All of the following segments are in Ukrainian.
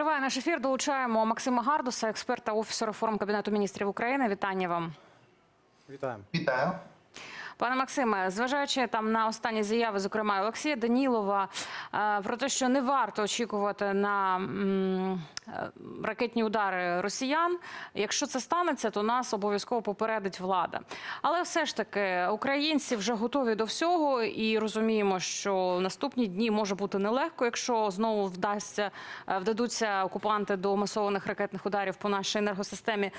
Триває наш ефір. Долучаємо Максима Гардуса, експерта офісу реформ кабінету міністрів України. Вітання вам. Вітаємо. Вітаю. Пане Максиме, зважаючи там на останні заяви, зокрема Олексія Данілова, е, про те, що не варто очікувати на ракетні удари росіян. Якщо це станеться, то нас обов'язково попередить влада. Але все ж таки українці вже готові до всього і розуміємо, що наступні дні може бути нелегко, якщо знову вдасться е, вдадуться окупанти до масованих ракетних ударів по нашій енергосистемі.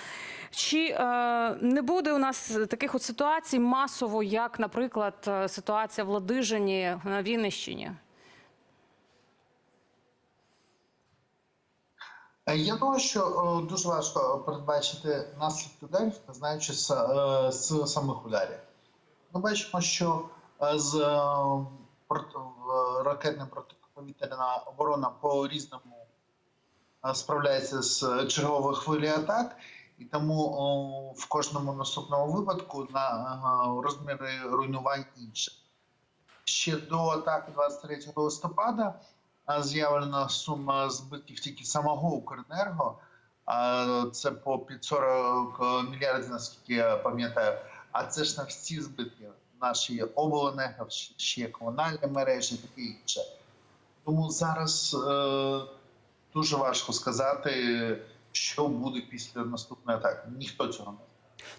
Чи е, не буде у нас таких от ситуацій масово, як, наприклад, е, ситуація в Ладижині на Віннищині? Я думаю, що е, дуже важко передбачити наслідки ударів, знаючи з, е, з самих ударів. Ми бачимо, що е, з е, ракетна протиповітряна оборона по різному е, справляється з чергової хвилі атак, і тому в кожному наступному випадку на е, розміри руйнувань інші. Ще до атаки 23 листопада з'явлена сума збитків тільки самого Укренерго. А, Це по під 40 мільярдів, наскільки я пам'ятаю. А це ж на всі збитки наші обленерго, ще комунальні мережі, таке інше. Тому зараз е, дуже важко сказати, що буде після наступної атаки. Ніхто цього не.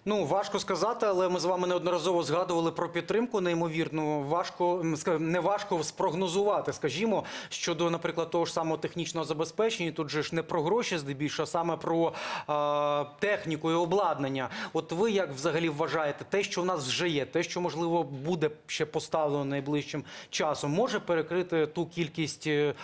Ну важко сказати, але ми з вами неодноразово згадували про підтримку. Неймовірно, важко не важко спрогнозувати, скажімо, щодо, наприклад, того ж самого технічного забезпечення. Тут же ж не про гроші, здебільшого, а саме про е, техніку і обладнання. От ви як взагалі вважаєте, те, що в нас вже є, те, що можливо буде ще поставлено найближчим часом, може перекрити ту кількість е, е,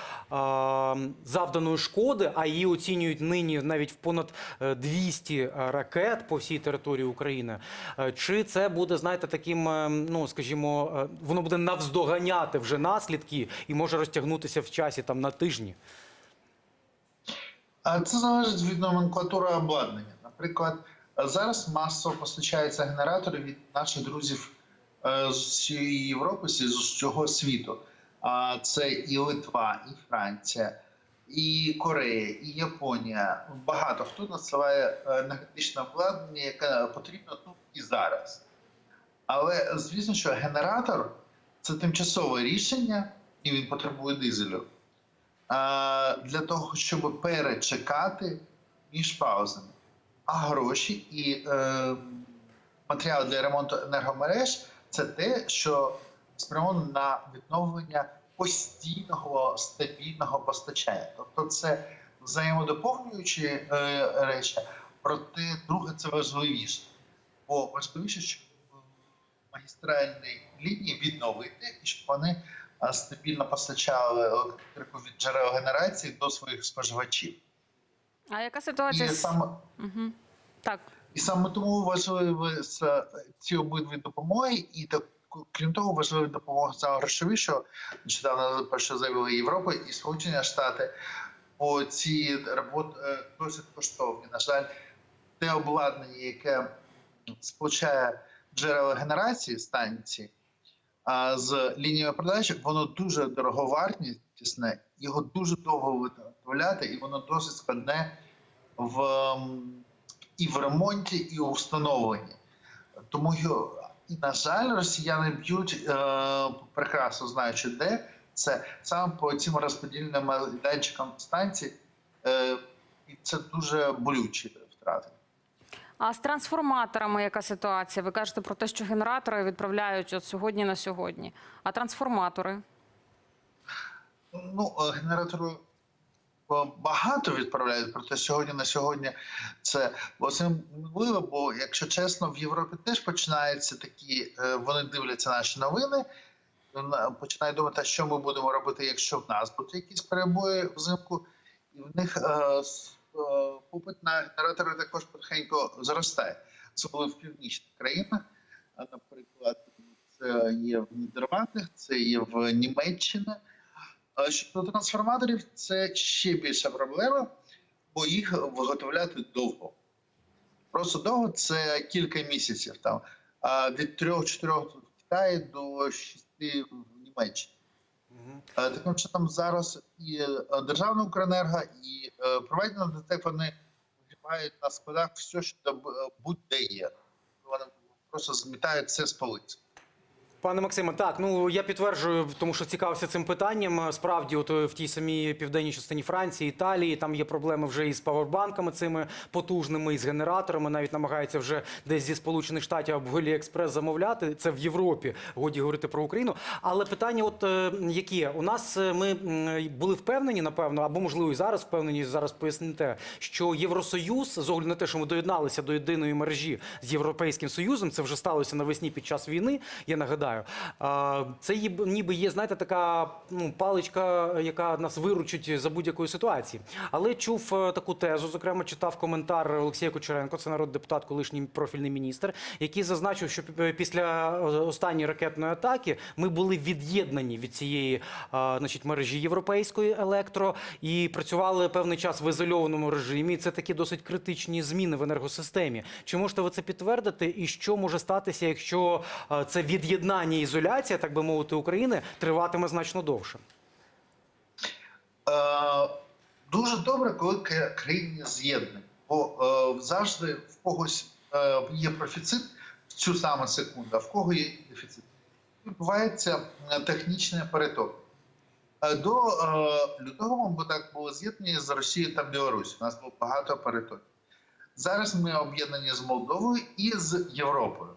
завданої шкоди, а її оцінюють нині навіть в понад е, 200 ракет по всій території України. Е, Чи це буде, знаєте, таким, е, ну скажімо, е, воно буде навздоганяти вже наслідки і може розтягнутися в часі там на тижні? Це залежить від номенклатури обладнання. Наприклад, зараз масово постачаються генератори від наших друзів з усієї Європи, з усього світу. А це і Литва, і Франція, і Корея, і Японія. Багато хто надсилає е, енергетичне обладнання, яке потрібно тут і зараз. Але звісно, що генератор це тимчасове рішення, і він потребує дизелю для того, щоб перечекати між паузами. А гроші і е, матеріал для ремонту енергомереж це те, що спрямовано на відновлення постійного стабільного постачання. Тобто це взаємодоповнюючі е, речі, проте друге це важливіше. Бо важливіше, щоб е, магістральні лінії відновити і щоб вони стабільно постачали електрику від джерел генерації до своїх споживачів. А яка ситуація? І саме, Угу. Так. і саме тому важливі ці обидві допомоги, і так, крім того, важлива допомога саме грошові, що нещодавно про що заявила Європа і Сполучені Штати. Бо ці роботи е, досить коштовні. На жаль, те обладнання, яке сполучає джерела генерації станції з лінією продажі, воно дуже дороговартісне, його дуже довго виготовляти, і воно досить складне в, і в ремонті, і у встановленні. Тому і, на жаль, росіяни б'ють е, прекрасно знаючи, де це саме по цим розподільним майданчикам станцій, е, і це дуже болючі втрати. А з трансформаторами яка ситуація? Ви кажете про те, що генератори відправляють от сьогодні на сьогодні. А трансформатори? Ну, е, генератори багато відправляють, проте сьогодні на сьогодні це зовсім можливо, бо, якщо чесно, в Європі теж починаються такі, е, вони дивляться наші новини, на- починають думати, що ми будемо робити, якщо в нас будуть якісь перебої взимку, і в них е, е, попит на генератори також потихеньку зростає. Особливо в північних країнах. Наприклад, це є в Нідерландах, це є в Німеччині. Щодо трансформаторів, це ще більша проблема, бо їх виготовляти довго. Просто довго це кілька місяців там. Від 3-4 в Китаї до 6 в Німеччині. Таким чином, зараз і е, державна Укренерго, і Е, Провайдери ДТЕК вони вигрібають на складах все, що е, будь-де є. Вони просто змітають все з полиць. Пане Максиме, так ну я підтверджую, тому що цікавився цим питанням. Справді, от е, в тій самій південній частині Франції, Італії, там є проблеми вже із павербанками цими потужними, і з генераторами. Навіть намагаються вже десь зі сполучених штатів або Аліекспрес замовляти. Це в Європі. Годі говорити про Україну. Але питання, от е, які у нас е, ми були впевнені, напевно, або можливо і зараз впевнені. Зараз поясните, що Євросоюз з огляду на те, що ми доєдналися до єдиної мережі з європейським союзом, це вже сталося навесні під час війни. Я нагадаю, А, це ніби є, знаєте, така ну, паличка, яка нас виручить за будь-якої ситуації. Але чув е, таку тезу, зокрема, читав коментар Олексія Кучеренко, це народний депутат, колишній профільний міністр, який зазначив, що після е, останньої ракетної атаки ми були від'єднані від цієї е, значить, мережі європейської електро і працювали певний час в ізольованому режимі. Це такі досить критичні зміни в енергосистемі. Чи можете ви це підтвердити? І що може статися, якщо це від'єднання і ізоляція, так би мовити, України триватиме значно довше? Е, дуже добре, коли країни з'єднані, бо е, завжди в когось е, є профіцит в цю саму секунду, а в кого є дефіцит. Відбувається е, технічний переток. Е, До е, лютого ми так були з'єднані з Росією та Білорусі. У нас було багато перетоків. Зараз ми об'єднані з Молдовою і з Європою.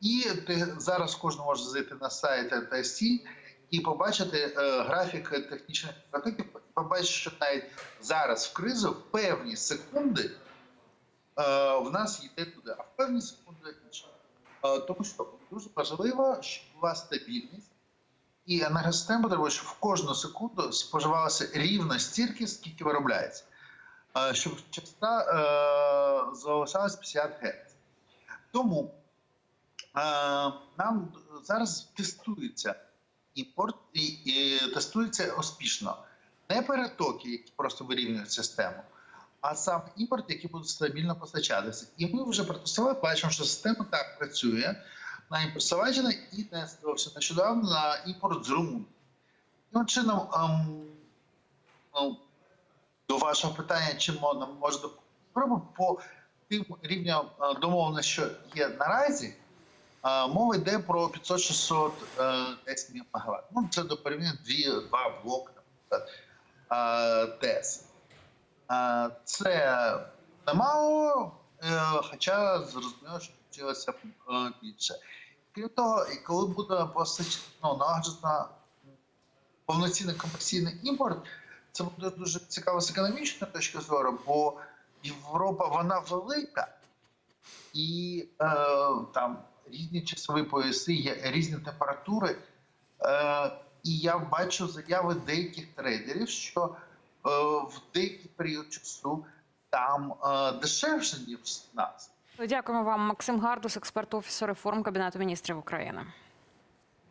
І ти зараз кожен може зайти на сайт ТСІ і побачити е, графік технічних перетоків, побачити, що навіть зараз в кризу в певні секунди е, в нас йде туди, а в певні секунди інше. Тому що дуже важливо, щоб була стабільність, і енергосистема потребує, щоб в кожну секунду споживалося рівно стільки, скільки виробляється, е, щоб частота залишалась 50 Гц. Тому е, нам зараз тестується імпорт і, і тестується успішно. Не перетоки, які просто вирівнюють систему, а сам імпорт, який буде стабільно постачатися. І ми вже протестували, бачимо, що система так працює на імпорт Словаччини і тестувався нещодавно на імпорт з Румунії. Таким чином, ем, ну, до вашого питання, чим можна може допомогти, по тим рівням е, домовленості, що є наразі, мова йде про 500-600 е, десь МВт. Ну, це до порівняння дві, два блоки, ТЕС. Це немало, е, хоча зрозуміло, що хотілося б е, більше. Крім того, і коли буде ну, налагоджена повноцінний комерційний імпорт, це буде дуже цікаво з економічної точки зору, бо Європа вона велика, і е, там різні часові пояси, є різні температури. Е, і я бачу заяви деяких трейдерів, що е, в деякий період часу там е, дешевше, ніж нас. Дякуємо вам, Максим Гардус, експерт офісу реформ Кабінету міністрів України.